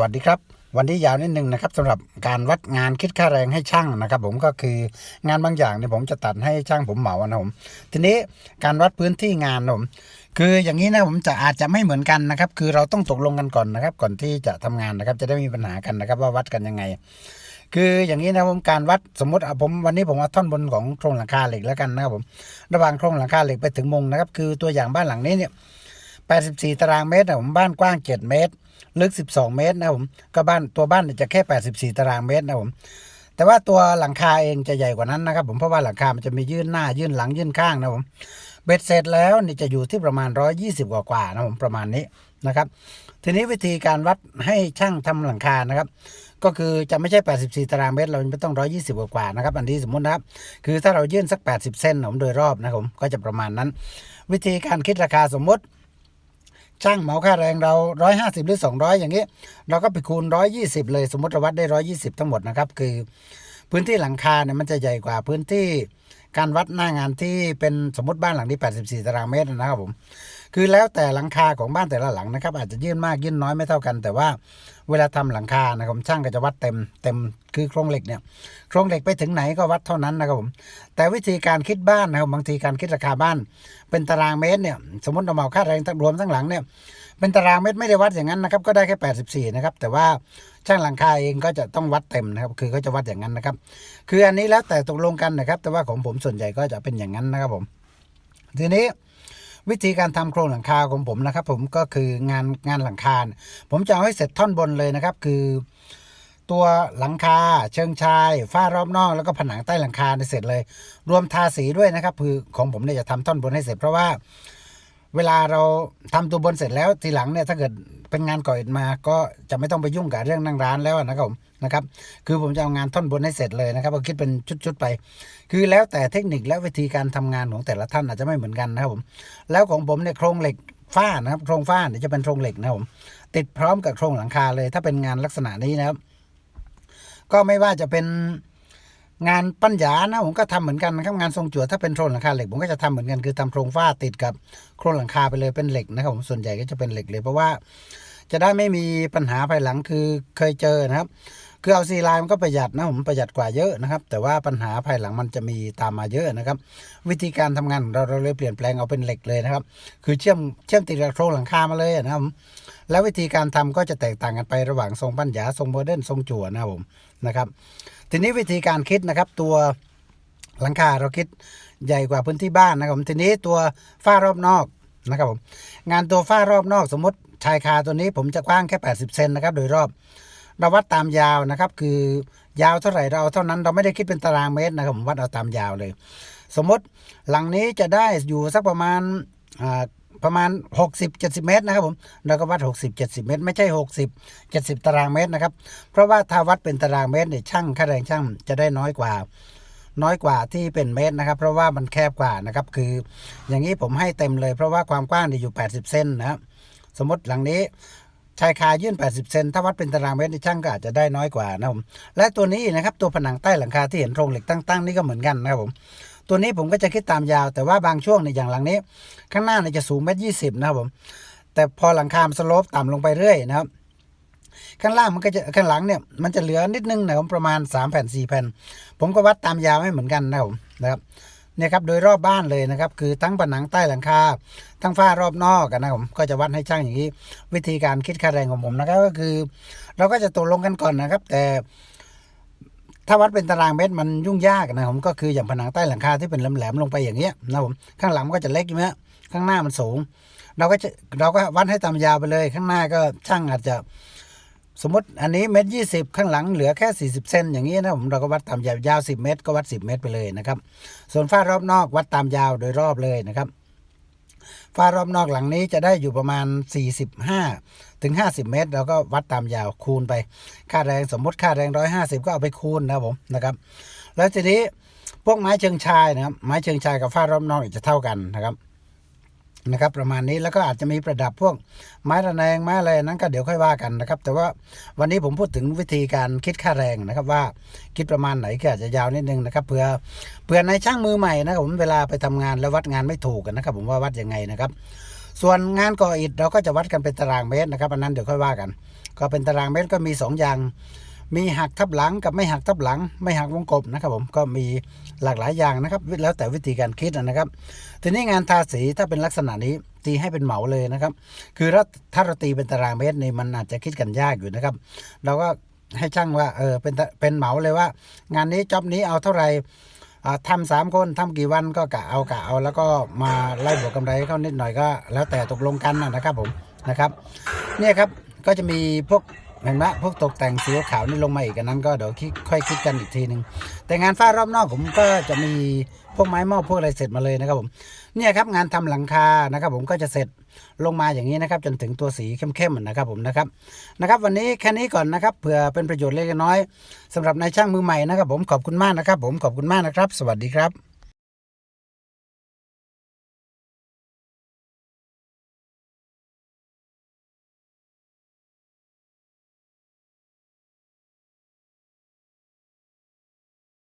สวัสดีครับ วันนี้ยาวนิดนึงนะครับสำหรับการวัดงานคิดค่าแรงให้ช่างนะครับ ผมก็คืองานบางอย่างเนี่ยผมจะตัดให้ช่างผมเหมานะผมทีนี้การวัดพื้นที่งานผมคืออย่างนี้นะผมจะอาจจะไม่เหมือนกันนะครับ คือเราต้องตกลงกันก่อนนะครับ ก่อนที่จะทำงานนะครับ จะได้มีปัญหากันนะครับ ว่าวัดกันยังไง คืออย่างนี้นะผมการวัดสมมติอะผมวันนี้ผมเอาท่อนบนของโครงหลังคาเหล็กแล้วกันนะครับผมระหว่างโครงหลังคาเหล็กไปถึงมุงนะครับ คือตัวอย่างบ้านหลังนี้เนี่ย 84 ตารางเมตรนะผมบ้านกว้าง 7 เมตร ลึก 12 เมตรนะผมก็บ้านตัวบ้านจะแค่ 84 ตารางเมตรนะผมแต่ว่าตัวหลังคาเองจะใหญ่กว่านั้นนะครับ ผมเพราะว่าหลังคามันจะมียื่นหน้ายื่นหลังยื่นข้างนะผมเบ็ดเสร็จแล้วนี่จะอยู่ที่ประมาณ 120 กว่ากว่านะผมประมาณนี้นะครับ ทีนี้วิธีการวัดให้ช่างทำหลังคานะครับ ก็คือจะไม่ใช่ 84 ตารางเมตร เราไม่ต้อง 120 กว่ากว่านะครับ อันนี้สมมตินะครับ คือถ้าเรายื่นสัก 80เซนนะผมโดยรอบนะครับผมก็จะประมาณนั้น วิธีการคิดราคาสมมติ ช่างเหมาค่าแรงเรา 150 หรือ 200 อย่างนี้ เราก็ไปคูณ 120 เลยสมมติเราวัดได้ 120 ทั้งหมดนะครับ คือ พื้นที่หลังคาเนี่ยมันจะใหญ่กว่าพื้นที่การวัดหน้างานที่เป็นสมมติบ้านหลังที่84 ตารางเมตรนะครับผม คือแล้วแต่หลังคาของบ้านแต่ละหลังนะครับ อาจจะยื่นมากยื่นน้อยไม่เท่ากัน แต่ว่าเวลาทำหลังคานะครับช่างก็จะวัดเต็มเต็มคือโครงเหล็กเนี่ยโครงเหล็กไปถึงไหนก็วัดเท่านั้นนะครับผมแต่วิธีการคิดบ้านนะครับบางทีการคิดราคาบ้าน เป็นตารางเมตรเนี่ยสมมติเราเหมาค่าแรงทั้งรวมทั้งหลังเนี่ยเป็นตารางเมตรไม่ได้วัดอย่างนั้นนะครับก็ได้แค่ 84 นะครับแต่ว่าช่างหลังคาเองก็จะต้องวัดเต็มนะครับ คือเขาจะวัดอย่างนั้นนะครับ คืออันนี้แล้วแต่ตกลงกันนะครับ แต่ว่าของผมส่วนใหญ่ก็จะเป็นอย่างนั้นนะครับผม ทีนี้ วิธีการทำโครงหลังคาของผมนะครับ ผมก็คืองานงานหลังคาผมจะเอาให้เสร็จท่อนบนเลยนะครับ คือ ตัวหลังคาเชิงชายฝ้ารอบนอกแล้วก็ผนังใต้หลังคาเนี่ยเสร็จเลย รวมทาสีด้วยนะครับคือของผมเนี่ยจะทำท่อนบนให้เสร็จเพราะว่า เวลาเราทำตัวบนเสร็จแล้วทีหลังเนี่ยถ้าเกิดเป็นงานก่ออิฐมาก็จะไม่ต้องไปยุ่งกับเรื่องนั่งร้านแล้วนะครับผมนะครับ คือผมจะเอางานท่อนบนให้เสร็จเลยนะครับก็คิดเป็นชุดๆไป คือแล้วแต่เทคนิคและวิธีการทำงานของแต่ละท่านอาจจะไม่เหมือนกันนะครับผมแล้วของผมเนี่ยโครงเหล็กฝ้านะครับโครงฝ้าเนี่ยจะเป็นโครงเหล็กนะครับผมติดพร้อมกับโครงหลังคาเลย ถ้าเป็นงานลักษณะนี้นะครับ ก็ไม่ว่าจะเป็น งานปัญญานะผมก็ทำเหมือนกันนะครับงานทรงจั่วถ้าเป็นโครงหลังคาเหล็กผมก็จะทำเหมือนกันคือทำโครงฝ้าติดกับโครงหลังคาไปเลยเป็นเหล็กนะครับผมส่วนใหญ่ก็จะเป็นเหล็กเลยเพราะว่าจะได้ไม่มีปัญหาภายหลังคือเคยเจอนะครับ คือเอาซีไลน์มันก็ประหยัดนะผมประหยัดกว่าเยอะนะครับ แต่ว่าปัญหาภายหลังมันจะมีตามมาเยอะนะครับ วิธีการทำงานของเราเราเลยเปลี่ยนแปลงเอาเป็นเหล็กเลยนะครับ คือเชื่อมเชื่อมติดกับโครงหลังคามาเลยนะครับแล้ววิธีการทำก็จะแตกต่างกันไประหว่างทรงปั้นหยาทรงโมเดิร์นทรงจั่วนะครับผมนะครับ ทีนี้วิธีการคิดนะครับตัวหลังคาเราคิดใหญ่กว่าพื้นที่บ้านนะครับผมทีนี้ตัวฝ้ารอบนอกนะครับผมงานตัวฝ้ารอบนอกสมมติชายคาตัวนี้ผมจะกว้างแค่ 80 เซนนะครับโดยรอบ เราวัดตามยาวนะครับ คือยาวเท่าไหร่เราเอาเท่านั้นเราไม่ได้คิดเป็นตารางเมตรนะครับผมวัดเอาตามยาวเลย สมมติหลังนี้จะได้อยู่สักประมาณประมาณ 60 70 เมตรนะครับผมเราก็วัด 60 70 เมตร ไม่ใช่ 60 70 ตารางเมตรนะครับ เพราะว่าถ้าวัดเป็นตารางเมตรเนี่ยช่างค่าแรงช่างจะได้น้อยกว่า น้อยกว่าที่เป็นเมตรนะครับ เพราะว่ามันแคบกว่านะครับ คืออย่างนี้ผมให้เต็มเลย เพราะว่าความกว้างเนี่ยอยู่ 80 เซนนะครับสมมติหลังนี้ ชายคายื่น 80 เซนถ้าวัดเป็นตารางเมตรในช่างก็อาจจะได้น้อยกว่านะครับผมและตัวนี้นะครับตัวผนังใต้หลังคาที่เห็นโครงเหล็กตั้งๆนี่ก็เหมือนกันนะครับผมตัวนี้ผมก็จะคิดตามยาว แต่ว่าบางช่วงในยอย่างหลังนี้ ข้างหน้าเนี่ยจะสูงเมตรยี่สิบนะครับผมแต่พอหลังคามันสโลปต่ำลงไปเรื่อยนะครับข้างล่างมันก็จะข้างหลังเนี่ยมันจะเหลือนิดนึงนะครับประมาณ 3 แผ่น 4 แผ่น ผมก็วัดตามยาวให้เหมือนกันนะครับนะครับ นี่ยครับโดยรอบบ้านเลยนะครับ คือทั้งผนังใต้หลังคาทั้งฝ้ารอบนอกกันนะครับผมก็จะวัดให้ช่างอย่างนี้ วิธีการคิดค่าแรงของผมนะครับก็คือ เราก็จะตกลงกันก่อนนะครับ แต่ถ้าวัดเป็นตารางเมตรมันยุ่งยากนะครับผมก็คืออย่างผนังใต้หลังคาที่เป็นแหลมๆลงไปอย่างเงี้ยนะผมข้างหลังก็จะเล็กใช่ไหมข้างหน้ามันสูง เราก็จะเราก็วัดให้ตามยาวไปเลย ข้างหน้าก็ช่างอาจจะ สมมติอันนี้เมตรยี่สิบข้างหลังเหลือแค่ 40 เซนอย่างนี้นะผมเราก็วัดตามยาวยาว10 เมตร ก็วัด 10 เมตรไปเลยนะครับ ส่วนฝ้ารอบนอกวัดตามยาวโดยรอบเลยนะครับฝ้ารอบนอกหลังนี้จะได้อยู่ประมาณ 45 ถึง 50 เมตรเราก็วัดตามยาวคูณไป ค่าแรงสมมติค่าแรง 150 ก็เอาไปคูณนะผมนะครับ แล้วทีนี้พวกไม้เชิงชายนะครับไม้เชิงชายกับฝ้ารอบนอกจะเท่ากันนะครับ นะครับประมาณนี้แล้วก็อาจจะมีประดับพวกไม้ระแนงไม้อะไรนั้นก็เดี๋ยวค่อยว่ากันนะครับ แต่ว่าวันนี้ผมพูดถึงวิธีการคิดค่าแรงนะครับว่าคิดประมาณไหนก็อาจจะยาวนิดนึงนะครับเผื่อเผื่อในช่างมือใหม่นะครับผมเวลาไปทำงานแล้ววัดงานไม่ถูกกันนะครับ ผมว่าวัดยังไงนะครับ ส่วนงานก่ออิฐเราก็จะวัดกันเป็นตารางเมตรนะครับอันนั้นเดี๋ยวค่อยว่ากัน ก็เป็นตารางเมตรก็มีสองอย่าง มีหักทับหลังกับไม่หักทับหลัง ไม่หักวงกบนะครับผมก็มีหลากหลายอย่างนะครับ แล้วแต่วิธีการคิดนะครับ ทีนี้งานทาสีถ้าเป็นลักษณะนี้ตีให้เป็นเหมาเลยนะครับ คือถ้าถ้าเราตีเป็นตารางเมตรนี่มันอาจจะคิดกันยากอยู่นะครับ เราก็ให้ช่างว่าเออเป็นเป็นเหมาเลยว่า งานนี้จ็อบนี้เอาเท่าไหร่อ่าทำสามคนทำกี่วันก็กะเอากะเอา แล้วก็มาไล่บวกกำไรเขานิดหน่อยก็ แล้วแต่ตกลงกันนะครับผมนะครับ เนี่ยครับก็จะมีพวก เห็นไหมพวกตกแต่งสีขาวนี่ลงมาอีกอันนั้นก็เดี๋ยวคิดค่อยคิดกันอีกทีหนึ่งแต่งานฝ้ารอบนอกผมก็จะมีพวกไม้หม้อพวกอะไรเสร็จมาเลยนะครับผมเนี่ยครับงานทำหลังคานะครับผมก็จะเสร็จลงมาอย่างนี้นะครับ จนถึงตัวสีเข้มๆนะครับผมนะครับนะครับ วันนี้แค่นี้ก่อนนะครับเผื่อเป็นประโยชน์เล็กน้อยสำหรับนายช่างมือใหม่นะครับ ผมขอบคุณมากนะครับ ผมขอบคุณมากนะครับ สวัสดีครับ